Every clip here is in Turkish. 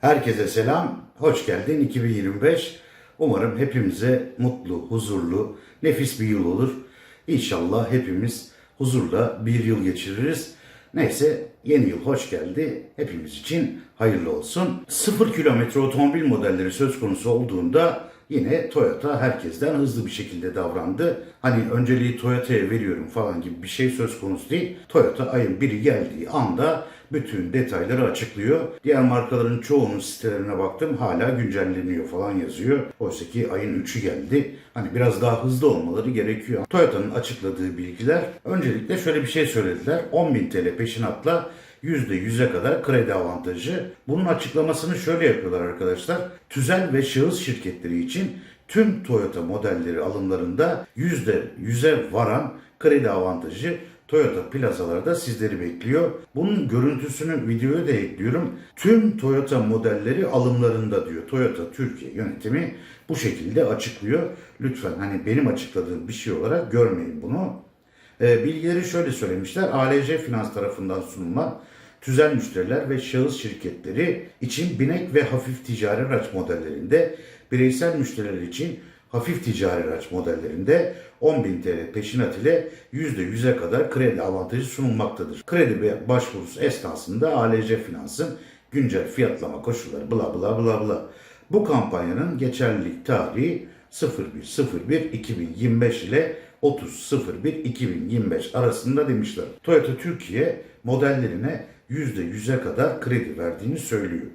Herkese selam, hoş geldin 2025. Umarım hepimize mutlu, huzurlu, nefis bir yıl olur. İnşallah hepimiz huzurla bir yıl geçiririz. Neyse yeni yıl hoş geldi. Hepimiz için hayırlı olsun. Sıfır kilometre otomobil modelleri söz konusu olduğunda yine Toyota herkesten hızlı bir şekilde davrandı. Hani önceliği Toyota'ya veriyorum falan gibi bir şey söz konusu değil. Toyota ayın biri geldiği anda bütün detayları açıklıyor. Diğer markaların çoğunun sitelerine baktım hala güncelleniyor falan yazıyor. Oysa ki ayın 3'ü geldi. Hani biraz daha hızlı olmaları gerekiyor. Toyota'nın açıkladığı bilgiler öncelikle şöyle bir şey söylediler. 10.000 TL peşinatla %100'e kadar kredi avantajı. Bunun açıklamasını şöyle yapıyorlar arkadaşlar. Tüzel ve şahıs şirketleri için tüm Toyota modelleri alımlarında %100'e varan kredi avantajı Toyota plazalarda sizleri bekliyor. Bunun görüntüsünü videoya da ekliyorum. Tüm Toyota modelleri alımlarında diyor. Toyota Türkiye yönetimi bu şekilde açıklıyor. Lütfen hani benim açıkladığım bir şey olarak görmeyin bunu. E, bilgileri şöyle söylemişler. ALC Finans tarafından sunulan tüzel müşteriler ve şahıs şirketleri için binek ve hafif ticari araç modellerinde, bireysel müşteriler için hafif ticari araç modellerinde 10.000 TL peşinat ile %100'e kadar kredi avantajı sunulmaktadır. Kredi başvurusu esnasında ALC Finans'ın güncel fiyatlama koşulları bla bla bla bla. Bu kampanyanın geçerlilik tarihi 01.01.2025 ile 30.01.2025 arasında demişler. Toyota Türkiye modellerine %100'e kadar kredi verdiğini söylüyor.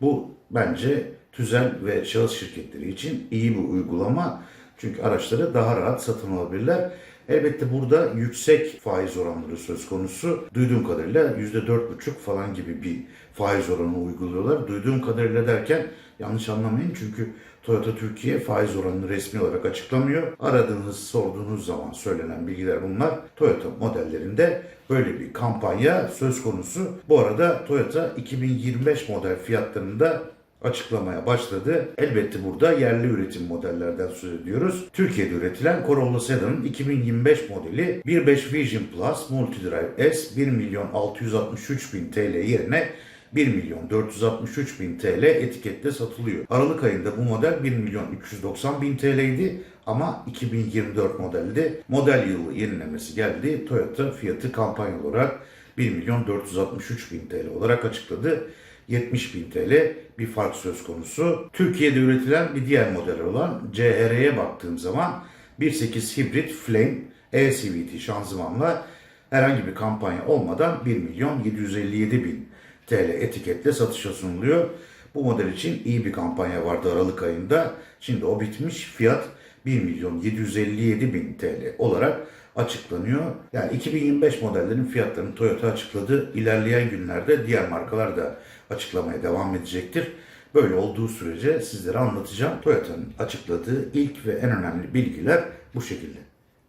Bu bence tüzel ve şahıs şirketleri için iyi bir uygulama. Çünkü araçları daha rahat satın alabilirler. Elbette burada yüksek faiz oranları söz konusu. Duyduğum kadarıyla %4,5 falan gibi bir faiz oranı uyguluyorlar. Duyduğum kadarıyla derken yanlış anlamayın çünkü Toyota Türkiye faiz oranını resmi olarak açıklamıyor. Aradığınız, sorduğunuz zaman söylenen bilgiler bunlar. Toyota modellerinde böyle bir kampanya söz konusu. Bu arada Toyota 2025 model fiyatlarında açıklamaya başladı. Elbette burada yerli üretim modellerden söz ediyoruz. Türkiye'de üretilen Corolla Sedan'ın 2025 modeli 1.5 Vision Plus Multidrive S 1 milyon 663 bin TL yerine 1 milyon 463 bin TL etiketle satılıyor. Aralık ayında bu model 1 milyon 390 bin TL idi ama 2024 modelde model yılı yenilemesi geldi. Toyota fiyatı kampanya olarak 1 milyon 463 bin TL olarak açıkladı. 70 bin TL bir fark söz konusu. Türkiye'de üretilen bir diğer model olan CHR'ye baktığım zaman 1.8 hibrit Flame e-CVT şanzımanla herhangi bir kampanya olmadan 1 milyon 757 bin TL etiketle satışa sunuluyor. Bu model için iyi bir kampanya vardı Aralık ayında. Şimdi o bitmiş. Fiyat 1 milyon 757 bin TL olarak açıklanıyor. Yani 2025 modellerin fiyatlarını Toyota açıkladı. İlerleyen günlerde diğer markalar da açıklamaya devam edecektir. Böyle olduğu sürece sizlere anlatacağım. Toyota'nın açıkladığı ilk ve en önemli bilgiler bu şekilde.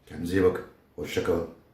Kendinize iyi bakın. Hoşçakalın.